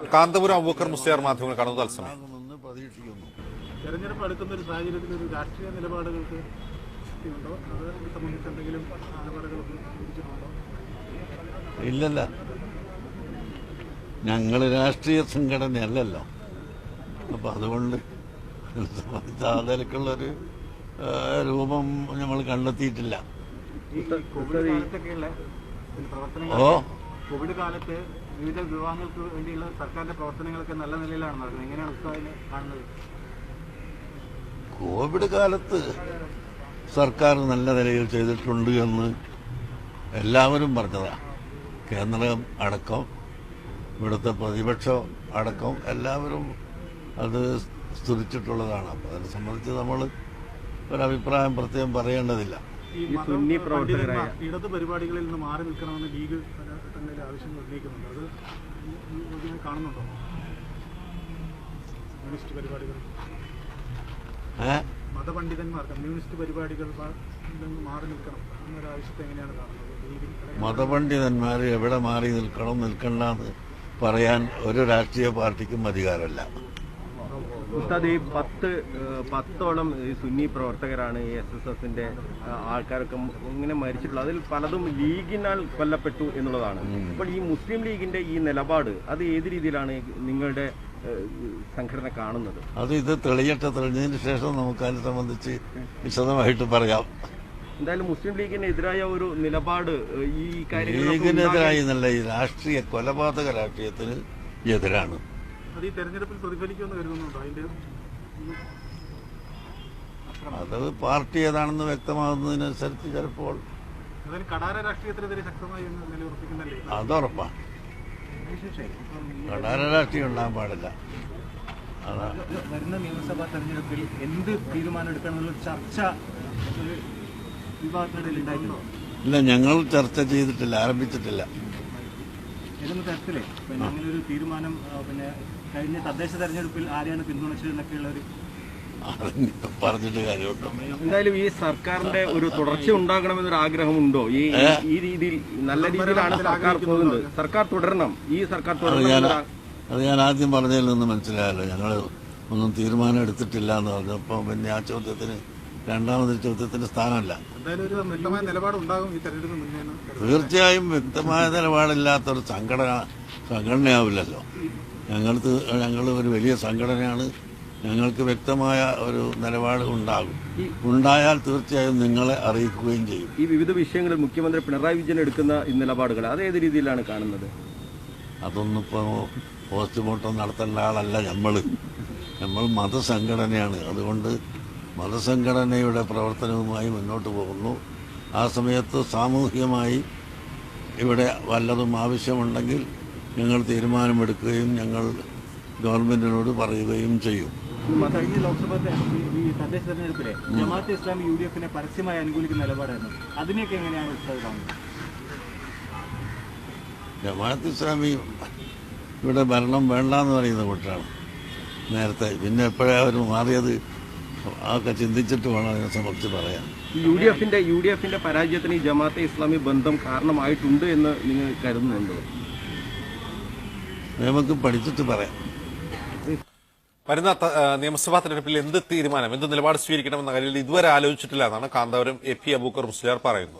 കാന്തപുരം അബൂക്കർ മുസ്ലിയാർ മാധ്യമങ്ങൾ കാണുന്നത് തത്സമയം. തെരഞ്ഞെടുപ്പ് അടുക്കുന്ന ഒരു സാഹചര്യത്തിൽ ഒരു രാഷ്ട്രീയ നിലപാടുകൾക്ക് ഉണ്ടോ അത് സംബന്ധിച്ച് എന്തെങ്കിലും നിലപാടുകൾ ഇല്ലല്ല. ഞങ്ങൾ രാഷ്ട്രീയ സംഘടനയല്ലല്ലോ. അപ്പം അതുകൊണ്ട് ആ, രൂപം നമ്മൾ കണ്ടെത്തിയിട്ടില്ല. കോവിഡ് കാലത്തൊക്കെയുള്ള പ്രവർത്തനങ്ങൾ ഓ. കോവിഡ് കാലത്ത് വിവിധ വിവാഹങ്ങൾക്ക് വേണ്ടിയുള്ള സർക്കാരിന്റെ പ്രവർത്തനങ്ങളൊക്കെ നല്ല നിലയിലാണ് നടക്കുന്നത്. എങ്ങനെയാണ് കാണുന്നത്? കോവിഡ് കാലത്ത് സർക്കാർ നല്ല നിലയിൽ ചെയ്തിട്ടുണ്ട് എന്ന് എല്ലാവരും പറഞ്ഞതാ. കേന്ദ്രം അടക്കം ഇവിടുത്തെ പ്രതിപക്ഷം അടക്കം എല്ലാവരും അത് സ്തുതിച്ചിട്ടുള്ളതാണ്. അപ്പോൾ അതിനെ സംബന്ധിച്ച് നമ്മൾ ഒരഭിപ്രായം പ്രത്യേകം പറയേണ്ടതില്ല. ഈ സുന്നി പ്രവർത്തകരായ ഇടത് പരിപാടികളിൽ നിന്ന് മാറി നിൽക്കണമെന്ന് ലീഗ് പല ഘട്ടങ്ങളിൽ ഉന്നയിക്കുന്നുണ്ട്. അത് കാണുന്നുണ്ടോ? കമ്മ്യൂണിസ്റ്റ് പരിപാടികൾ. മതപണ്ഡിതന്മാർ കമ്മ്യൂണിസ്റ്റ് പരിപാടികൾ നിന്ന് മാറി നിൽക്കണം. എന്നൊരു ആവശ്യത്തെ എങ്ങനെയാണ് കാണുന്നത്? മതപണ്ഡിതന്മാർ എവിടെ മാറി നിൽക്കണം നിൽക്കണ്ട എന്ന് പറയാൻ ഒരു രാഷ്ട്രീയ പാർട്ടിക്കും അധികാരമല്ല. ഉസ്താദ് ഈ പത്ത് പത്തോളം ഈ സുന്നി പ്രവർത്തകരാണ് ഈ എസ് എസ് എസിന്റെ ആൾക്കാരൊക്കെ ഇങ്ങനെ മരിച്ചിട്ടുള്ളത്. അതിൽ പലതും ലീഗിനാൽ കൊല്ലപ്പെട്ടു എന്നുള്ളതാണ്. അപ്പോൾ ഈ മുസ്ലിം ലീഗിന്റെ ഈ നിലപാട് അത് ഏത് രീതിയിലാണ് നിങ്ങളുടെ സംഘടന കാണുന്നത്? അത് ഇത് തെളിയട്ടെ. തെളിഞ്ഞതിന് ശേഷം നമുക്ക് അതിനെ സംബന്ധിച്ച് വിശദമായിട്ട് പറയാം. എന്തായാലും മുസ്ലിം ലീഗിനെതിരായ ഒരു നിലപാട് ഈ ലീഗിനെതിരായി എന്നല്ല ഈ രാഷ്ട്രീയ കൊലപാതക രാഷ്ട്രീയത്തിന് എതിരാണ്. അത് ഈ തെരഞ്ഞെടുപ്പിൽ പ്രതിഫലിക്കുമെന്ന് കരുതുന്നുണ്ടോ? അതിന്റെ അത് പാർട്ടി ഏതാണെന്ന് വ്യക്തമാകുന്നതിനനുസരിച്ച് ചിലപ്പോൾ കടാര രാഷ്ട്രീയത്തിനെതിരെ ശക്തമായി നിലയുറപ്പിക്കുന്നല്ലേ? അതുറപ്പാണ് കടാര രാഷ്ട്രീയം ഉണ്ടാകാൻ പാടില്ല. വരുന്ന നിയമസഭാ തെരഞ്ഞെടുപ്പിൽ എന്ത് തീരുമാനം എടുക്കണമെന്നുള്ള ചർച്ച വിഭാഗത്തിനിടയിൽ ഉണ്ടായിട്ടുണ്ടോ? ഇല്ല ഞങ്ങൾ ചർച്ച ചെയ്തിട്ടില്ല ആരംഭിച്ചിട്ടില്ല. ഏതെങ്കിലും തരത്തിലേ? പിന്നെ അങ്ങനെ ഒരു തീരുമാനം പിന്നെ കഴിഞ്ഞ തദ്ദേശ തെരഞ്ഞെടുപ്പിൽ ആരെയാണ് പിന്തുണച്ചത് എന്നൊക്കെയുള്ള ഒരു പറഞ്ഞിട്ട് കാര്യമുണ്ടോ? എന്തായാലും ഈ സർക്കാരിന്റെ ഒരു തുടർച്ച ഉണ്ടാകണമെന്നൊരു ആഗ്രഹമുണ്ടോ? ഈ ഈ രീതിയിൽ നല്ല രീതിയിലാണ് സർക്കാർ പോകുന്നത്. സർക്കാർ തുടരണം. ഈ സർക്കാർ തുടരണം അത് ഞാൻ ആദ്യം പറഞ്ഞതിൽ നിന്ന് മനസ്സിലായല്ലോ. ഞങ്ങൾ ഒന്നും തീരുമാനം എടുത്തിട്ടില്ല എന്ന് പറഞ്ഞപ്പോൾ പിന്നെ ആ ചോദ്യത്തിന് രണ്ടാമതൊരു ചോദ്യത്തിന്റെ സ്ഥാനമല്ല. എന്തായാലും ഒരു വ്യക്തമായ നിലപാട് ഉണ്ടാകും ഈ തെരഞ്ഞെടുപ്പ് മുന്നേ എന്ന് കരുതുന്നു. തീർച്ചയായും വ്യക്തമായ നിലപാടില്ലാത്തൊരു സംഘടന സംഘടനയാവില്ലല്ലോ. ഞങ്ങൾക്ക് ഞങ്ങൾ ഒരു വലിയ സംഘടനയാണ്. ഞങ്ങൾക്ക് വ്യക്തമായ ഒരു നിലപാട് ഉണ്ടാകും. ഉണ്ടായാൽ തീർച്ചയായും നിങ്ങളെ അറിയിക്കുകയും ചെയ്യും. ഈ വിവിധ വിഷയങ്ങളിൽ മുഖ്യമന്ത്രി പിണറായി വിജയൻ എടുക്കുന്ന ഈ നിലപാടുകൾ അത് ഏത് രീതിയിലാണ് കാണുന്നത്? അതൊന്നും ഇപ്പോൾ പോസ്റ്റ്മോർട്ടം നടത്തേണ്ട ആളല്ല നമ്മൾ നമ്മൾ മതസംഘടനയാണ്. അതുകൊണ്ട് മതസംഘടനയുടെ പ്രവർത്തനവുമായി മുന്നോട്ട് പോകുന്നു. ആ സമയത്ത് സാമൂഹികമായി ഇവിടെ വല്ലതും ആവശ്യമുണ്ടെങ്കിൽ ഞങ്ങൾ തീരുമാനമെടുക്കുകയും ഞങ്ങൾ ഗവൺമെന്റിനോട് പറയുകയും ചെയ്യും. കഴിഞ്ഞ ലോക്സഭാ ഈ- ഈ തദ്ദേശ തെരഞ്ഞെടുപ്പിലെ ജമാഅത്ത് ഇസ്ലാമി യു ഡി എഫിനെ പരസ്യമായി അനുകൂലിക്കുന്ന നിലപാടായിരുന്നു. അതിനെയൊക്കെ എങ്ങനെയാണ് കാണുന്നത്? ജമാഅത്ത് ഇസ്ലാമി ഇവിടെ ഭരണം വേണ്ട എന്ന് പറയുന്ന കൂട്ടാണ് നേരത്തെ പിന്നെ എപ്പോഴാണ് അവർ മാറിയത്? അതൊക്കെ ചിന്തിച്ചിട്ട് വേണം അതിനെ സംബന്ധിച്ച് പറയാൻ. യു ഡി എഫിന്റെ യു ഡി എഫിന്റെ പരാജയത്തിന് ഈ ജമാഅത്തെ ഇസ്ലാമി ബന്ധം കാരണമായിട്ടുണ്ട് എന്ന് നിങ്ങൾ കരുതുന്നുണ്ടോ? നമുക്ക് പഠിച്ചിട്ട് പറയാം. വരുന്ന നിയമസഭാ തെരഞ്ഞെടുപ്പിൽ എന്ത് തീരുമാനം എന്ത് നിലപാട് സ്വീകരിക്കണമെന്ന കാര്യത്തിൽ ഇതുവരെ ആലോചിച്ചിട്ടില്ല എന്നാണ് കാന്തപുരം എ പി അബൂക്കർ മുസ്ലിയാർ പറയുന്നത്.